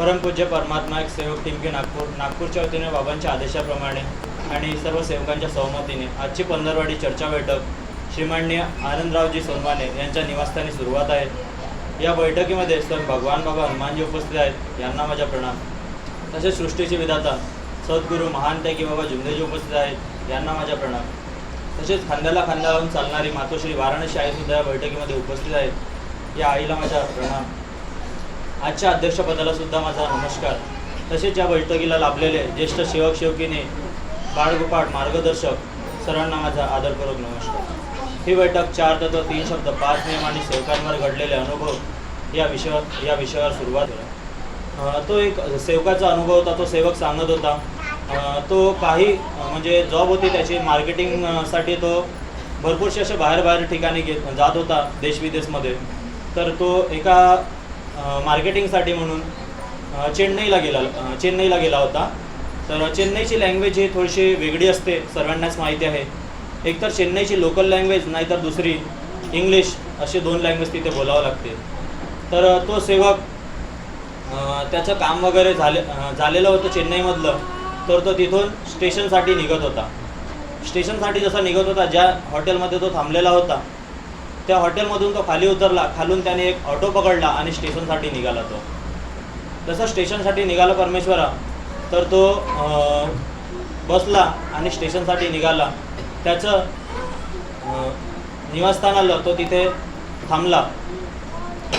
परमपूज्य परमात्मा एक सेवक टिमकी नागपूर नागपूरच्या वतीने बाबांच्या आदेशाप्रमाणे आणि सर्व सेवकांच्या सहमतीने आजची पंधरवाडी चर्चा बैठक श्रीमान्य आनंदरावजी सोनवाने यांच्या निवासस्थानी सुरुवात आहे. या बैठकीमध्ये स्वयं भगवान बाबा हनुमानजी उपस्थित आहेत. यांना माझा प्रणाम. तसेच सृष्टीचे विधाता सद्गुरू महान त्यागी बाबा जुमदेजी उपस्थित आहेत. यांना माझा प्रणाम. तसेच खांद्याला खांदा लावून चालणारी मातोश्री वाराणसी आईसुद्धा या बैठकीमध्ये उपस्थित आहेत. या आईला माझा प्रणाम. आजच्या अध्यक्षपदाला सुद्धा माझा नमस्कार. तसेच या बैठकीला लाभलेले ज्येष्ठ सेवक सेवकीने बाळगोपाळ मार्गदर्शक सरांना माझा आदरपूर्वक नमस्कार. ही बैठक चार तत्व तीन शब्द पाच नियम आणि सेवकांवर घडलेले अनुभव या विषयावर या विषयावर सुरुवात झाली तो एक सेवकाचा अनुभव होता तो सेवक सांगत होता. तो काही म्हणजे जॉब होती त्याची मार्केटिंगसाठी तो भरपूरसे असे बाहेर बाहेर ठिकाणी घेत जात होता देशविदेशमध्ये. तर तो एका मार्केटिंगसाठी म्हणून चेन्नईला गेला चेन्नईला गेला होता. तर चेन्नईची लँग्वेज ही थोडीशी वेगळी असते सर्वांनाच माहिती आहे. एकतर चेन्नईची लोकल लँग्वेज नाहीतर दुसरी इंग्लिश असे दोन लँग्वेज तिथे बोलावं लागते. तर तो सेवक त्याचं काम वगैरे झाले झालेलं होतं चेन्नईमधलं तर तो तिथून स्टेशनसाठी निघत होता. स्टेशनसाठी जसा निघत होता ज्या हॉटेलमध्ये तो थांबलेला होता त्या हॉटेलमधून तो खाली उतरला खालून त्याने एक ऑटो पकडला आणि स्टेशनसाठी निघाला तो. तसं स्टेशनसाठी निघाला परमेश्वरा तर तो बसला आणि स्टेशनसाठी निघाला. त्याचं निवासस्थान आलं तो तिथे थांबला.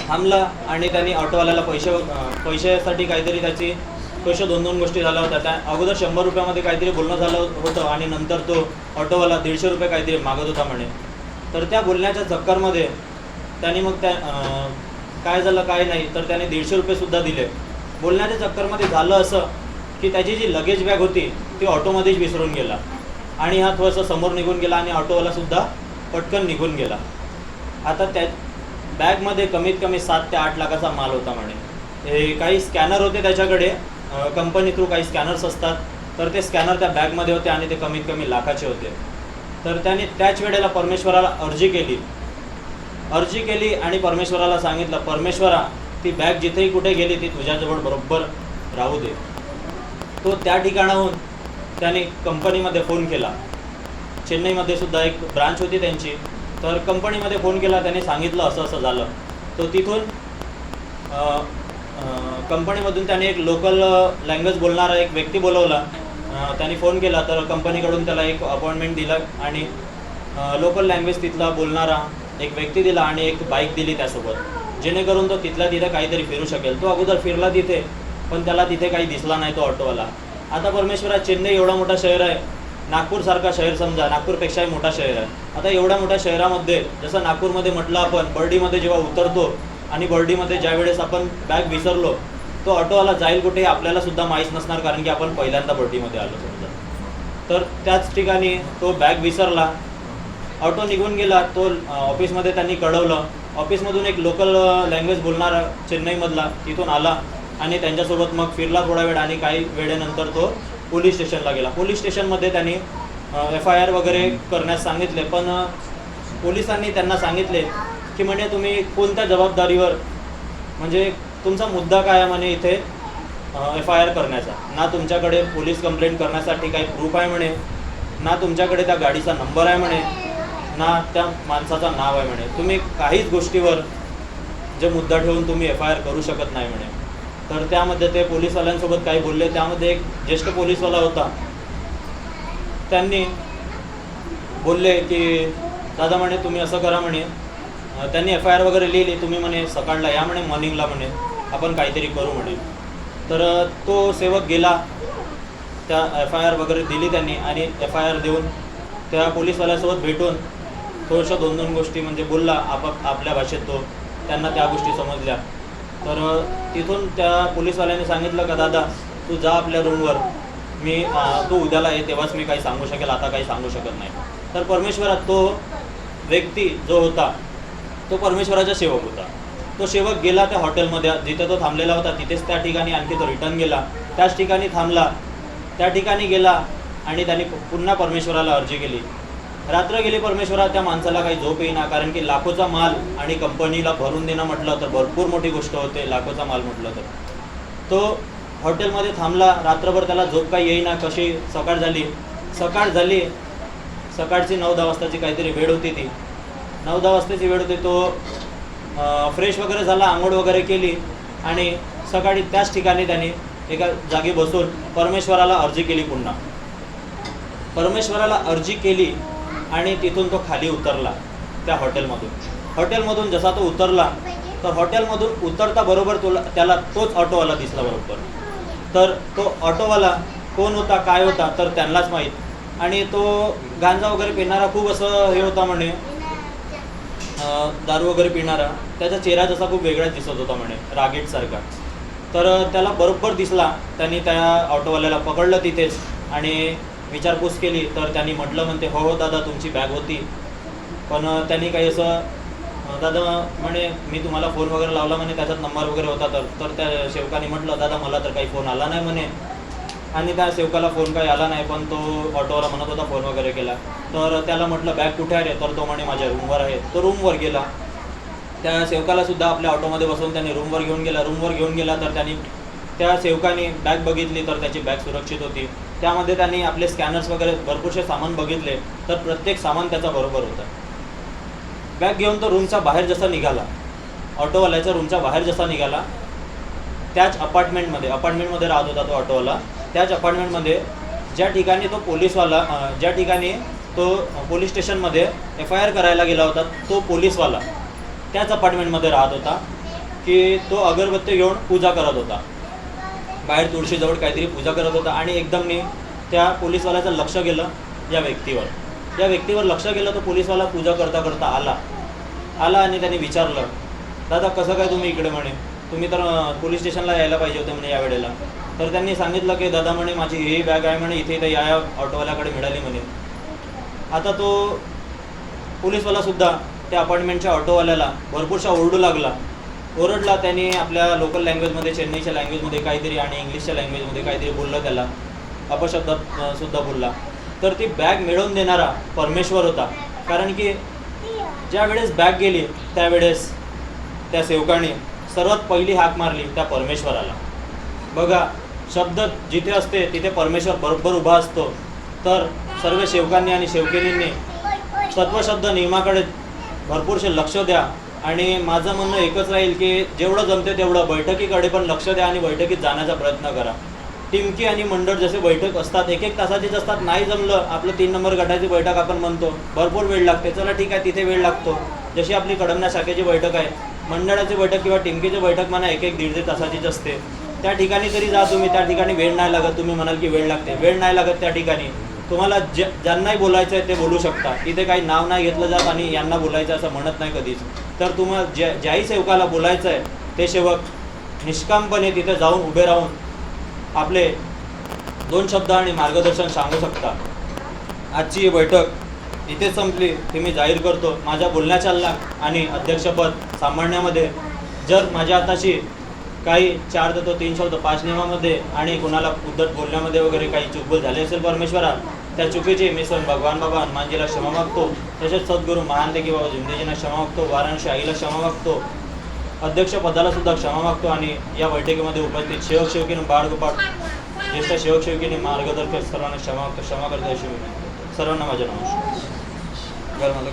थांबला आणि त्यांनी ऑटोवाल्याला पैसे पैशासाठी काहीतरी त्याची पैसे दोन दोन गोष्टी झाल्या होत्या. त्या अगोदर शंभर रुपयामध्ये काहीतरी बोलणं झालं होतं आणि नंतर तो ऑटोवाला दीडशे रुपये काहीतरी मागत होता म्हणे. तर त्या बोलण्याच्या चक्करमध्ये त्यांनी मग त्या काय झालं काय नाही तर त्याने दीडशे रुपयेसुद्धा दिले. बोलण्याच्या चक्करमध्ये झालं असं की त्याची जी लगेज बॅग होती ती ऑटोमध्येच विसरून गेला. आणि हा थोडंसं समोर निघून गेला आणि ऑटोवालासुद्धा पटकन निघून गेला. आता त्या बॅगमध्ये कमीत कमी सात ते आठ लाखाचा माल होता म्हणे. हे काही स्कॅनर होते त्याच्याकडे कंपनी थ्रू काही स्कॅनर्स असतात. तर ते स्कॅनर त्या बॅगमध्ये होते आणि ते कमीत कमी लाखाचे होते. तर त्याने त्याच वेळेला परमेश्वराला अर्जी केली. अर्जी केली आणि परमेश्वराला सांगितलं परमेश्वरा ती बॅग जिथेही कुठे गेली ती तुझ्याजवळ बरोबर राहू दे. तो त्या ठिकाणाहून त्याने कंपनीमध्ये फोन केला. चेन्नईमध्ये सुद्धा एक ब्रांच होती त्यांची. तर कंपनीमध्ये फोन केला त्याने सांगितलं असं असं झालं. तो तिथून कंपनीमधून त्याने एक लोकल लँग्वेज बोलणारा एक व्यक्ती बोलवला. त्याने फोन केला तर कंपनीकडून त्याला एक अपॉइंटमेंट दिलं आणि लोकल लँग्वेज तिथला बोलणारा एक व्यक्ती दिला आणि एक बाईक दिली त्यासोबत. जेणेकरून तो तिथल्या तिथे काहीतरी फिरू शकेल. तो अगोदर फिरला तिथे पण त्याला तिथे काही दिसला नाही तो ऑटोवाला. आता परमेश्वरा चेन्नई एवढा मोठा शहर आहे. नागपूरसारखा शहर समजा नागपूरपेक्षाही मोठा शहर आहे. आता एवढ्या मोठ्या शहरामध्ये जसं नागपूरमध्ये म्हटलं आपण बर्डीमध्ये जेव्हा उतरतो आणि बर्डीमध्ये ज्या वेळेस आपण बॅग विसरलो तो ऑटोवाला जाईल कुठे आपल्याला सुद्धा माहीत नसणार कारण की आपण पहिल्यांदा बर्डीमध्ये आलो समजा. तर त्याच ठिकाणी तो बॅग विसरला. ऑटो निघून गेला तो ऑफिसमध्ये त्यांनी कळवलं. ऑफिसमधून एक लोकल लँग्वेज बोलणारा चेन्नईमधला तिथून आला आणि त्यांच्यासोबत मग फिरला थोडा वेळ आणि काही वेळेनंतर तो पोलीस स्टेशनला गेला. पोलीस स्टेशनमध्ये त्यांनी एफ आय आर वगैरे करण्यास सांगितले. पण पोलिसांनी त्यांना सांगितले की म्हणे तुम्ही कोणत्या जबाबदारीवर म्हणजे तुमचा मुद्दा काय आहे म्हणे इथे? एफ आय आर करण्याचा. ना तुमच्याकडे पोलीस कंप्लेंट करण्यासाठी काही प्रूफ आहे म्हणे. ना तुमच्याकडे त्या गाडीचा नंबर आहे म्हणे. ना त्या माणसाचं नाव आहे म्हणे. तुम्ही काहीच गोष्टीवर जे मुद्दा ठेवून तुम्ही एफ आय आर करू शकत नाही म्हणे. तर त्यामध्ये ते पोलीसवाल्यांसोबत काही बोलले. त्यामध्ये एक ज्येष्ठ पोलीसवाला होता. त्यांनी बोलले की दादा म्हणे तुम्ही असं करा म्हणे. त्यांनी एफ आय आर वगैरे लिहिली. तुम्ही म्हणे सकाळला या म्हणे मॉर्निंगला म्हणे. आपण काहीतरी करू म्हणे तर तो सेवक गेला. त्या एफ आय आर वगैरे दिली त्यांनी आणि एफ आय आर देऊन त्या पोलीसवाल्यासोबत भेटून थोड्याशा दोन दोन गोष्टी म्हणजे बोलला आप आपल्या भाषेत तो. त्यांना त्या गोष्टी समजल्या. तर तिथून त्या पोलीसवाल्याने सांगितलं का दादा तू जा आपल्या रूमवर. मी तू उद्याला ये तेव्हाच मी काही सांगू शकेल आता काही सांगू शकत नाही. तर परमेश्वरात तो व्यक्ती जो होता तो परमेश्वराचा सेवक होता. तो सेवक गेला त्या हॉटेलमध्ये जिथे तो थांबलेला होता तिथेच त्या ठिकाणी आणखी तो रिटर्न गेला. त्याच ठिकाणी थांबला. त्या ठिकाणी गेला आणि त्यांनी पुन्हा परमेश्वराला अर्जी केली. रात्र गेली परमेश्वरा त्या माणसाला काही झोप येईना कारण की लाखोचा माल आणि कंपनीला भरून देणं म्हटलं तर भरपूर मोठी गोष्ट होते लाखोचा माल म्हटलं तर. तो हॉटेलमध्ये थांबला. रात्रभर त्याला झोप काही येईना कशी? सकाळ झाली. सकाळ झाली. सकाळची नऊ दहा वाजताची काहीतरी वेळ होती ती. नऊ दहा वाजताची वेळ होती तो फ्रेश वगैरे झाला आंघोळ वगैरे केली आणि सकाळी त्याच ठिकाणी त्याने एका जागी बसून परमेश्वराला अर्जी केली पुन्हा. परमेश्वराला अर्जी केली आणि तिथून तो खाली उतरला त्या हॉटेलमधून हॉटेलमधून जसा तो उतरला तर हॉटेलमधून उतरता बरोबर तुला त्याला तोच ऑटोवाला दिसला बरोबर. तर तो ऑटोवाला कोण होता काय होता तर त्यांनाच माहीत. आणि तो गांजा वगैरे पिणारा खूप असं हे होता म्हणे दारू वगैरे पिणारा त्याचा चेहरा जसा खूप वेगळाच दिसत होता म्हणे रागेटसारखा तर त्याला बरोबर दिसला त्यांनी त्या ऑटोवाल्याला पकडलं तिथेच आणि विचारपूस केली तर त्यांनी म्हटलं म्हणते हो हो दादा तुमची बॅग होती. पण त्यांनी काही असं दादा म्हणे मी तुम्हाला फोन वगैरे लावला म्हणे त्याच्यात नंबर वगैरे होता तर तर त्या सेवकाने म्हटलं दादा मला तर काही फोन आला नाही म्हणे. आणि त्या सेवकाला फोन काही आला नाही पण तो ऑटोवाला म्हणत होता फोन वगैरे केला. तर त्याला म्हटलं बॅग कुठे आहे रे? तर तो म्हणे माझ्या रूमवर आहे. तो रूमवर गेला. त्या सेवकाला सुद्धा आपल्या ऑटोमध्ये बसवून त्याने रूमवर घेऊन गेला. रूमवर घेऊन गेला तर त्यांनी त्या सेवकाने बॅग बघितली तर त्याची बॅग सुरक्षित होती. त्यामध्ये त्यांनी आपले स्कॅनर्स वगैरे भरपूरसे सामान बघितले. तर प्रत्येक सामान त्याचा बरोबर होता. बॅग घेऊन तो रूमचा बाहेर जसा निघाला ऑटोवाल्याच्या रूमच्या बाहेर जसा निघाला त्याच अपार्टमेंटमध्ये अपार्टमेंटमध्ये राहत होता तो ऑटोवाला. त्याच अपार्टमेंटमध्ये ज्या ठिकाणी तो पोलीसवाला ज्या ठिकाणी तो पोलीस स्टेशनमध्ये एफ आय आर करायला गेला होता तो पोलीसवाला त्याच अपार्टमेंटमध्ये राहत होता की तो अगरबत्ती घेऊन पूजा करत होता. बाहेर तुळशीजवळ काहीतरी पूजा करत होता आणि एकदमने त्या पोलीसवाल्याचं लक्ष गेलं या व्यक्तीवर. या व्यक्तीवर लक्ष गेलं तर पोलीसवाला पूजा करता करता आला. आला आणि त्याने विचारलं दादा कसं काय तुम्ही इकडे म्हणे? तुम्ही तर पोलीस स्टेशनला यायला पाहिजे होते म्हणे या वेळेला. तर त्यांनी सांगितलं की दादा म्हणे माझी ही बॅग आहे म्हणे इथे इथे या या ऑटोवाल्याकडे मिळाली म्हणे. आता तो पोलीसवाला सुद्धा त्या अपार्टमेंटच्या ऑटोवाल्याला भरपूरशा ओरडू लागला. ओरडला त्याने आपल्या लोकल लँग्वेजमध्ये चेन्नईच्या लँग्वेजमध्ये काहीतरी आणि इंग्लिशच्या लँग्वेजमध्ये काहीतरी बोललं त्याला. अपशब्दात सुद्धा बोलला. तर ती बॅग मिळवून देणारा परमेश्वर होता. कारण की ज्या वेळेस बॅग गेली त्यावेळेस त्या सेवकाने सर्वात पहिली हाक मारली त्या परमेश्वराला. बघा शब्द जिथे असते तिथे परमेश्वर बरोबर उभा असतो. तर सर्व सेवकांनी आणि सेवकिनींनी तत्वशब्द नियमाकडे भरपूरसे लक्ष द्या. आणि माझं म्हणणं एकच राहील की जेवढं जमते तेवढं बैठकीकडे पण लक्ष द्या आणि बैठकीत जाण्याचा प्रयत्न करा. टिमकी आणि मंडळ जसे बैठक असतात एक एक तासाचीच असतात नाही जमलं आपलं तीन नंबर गटाची बैठक आपण म्हणतो. भरपूर वेळ लागते. चला ठीक आहे तिथे वेळ लागतो. जशी आपली कडमना शाखेची बैठक आहे मंडळाची बैठक किंवा टिमकीची बैठक म्हणा एक एक दीड दीड तासाचीच असते. त्या ठिकाणी तरी जा तुम्ही त्या ठिकाणी वेळ नाही लागत. तुम्ही म्हणाल की वेळ लागते. वेळ नाही लागत त्या ठिकाणी. तुम्हाला ज्या ज्यांनाही बोलायचं आहे ते बोलू शकता. इथे काही नाव नाही घेतलं जात आणि यांना बोलायचं असं म्हणत नाही कधीच. तर तुम्हाला ज्या ज्याही सेवकाला बोलायचं आहे ते सेवक निष्कामपणे तिथे जाऊन उभे राहून आपले दोन शब्द आणि मार्गदर्शन सांगू शकता. आजची ही बैठक इथे संपली. ते मी जाहीर करतो. माझ्या बोलण्याच्या ला आणि अध्यक्षपद सांभाळण्यामध्ये जर माझ्या हाताशी काही चार तत्व तीन शब्द पाच नियमामध्ये आणि कुणाला उद्धट बोलण्यामध्ये वगैरे काही चुकबुल झाली असेल परमेश्वरा त्या चुकीची मी स्वयं भगवान बाबा हनुमानजीला क्षमा मागतो. तसेच सद्गुरू महान देखी बाबा जिंदेजींना क्षमा मागतो वाराणसी आईला क्षमा मागतो अध्यक्षपदाला सुद्धा क्षमा मागतो आणि या बैठकीमध्ये उपस्थित सेवक सेवकीनं बाळगोपाळ ज्येष्ठ सेवक सेवकीने मार्गदर्शक सर्वांना क्षमा मागतो क्षमा करतो अशी विनंती सर्वांना माझ्या नमस्कार. घर मला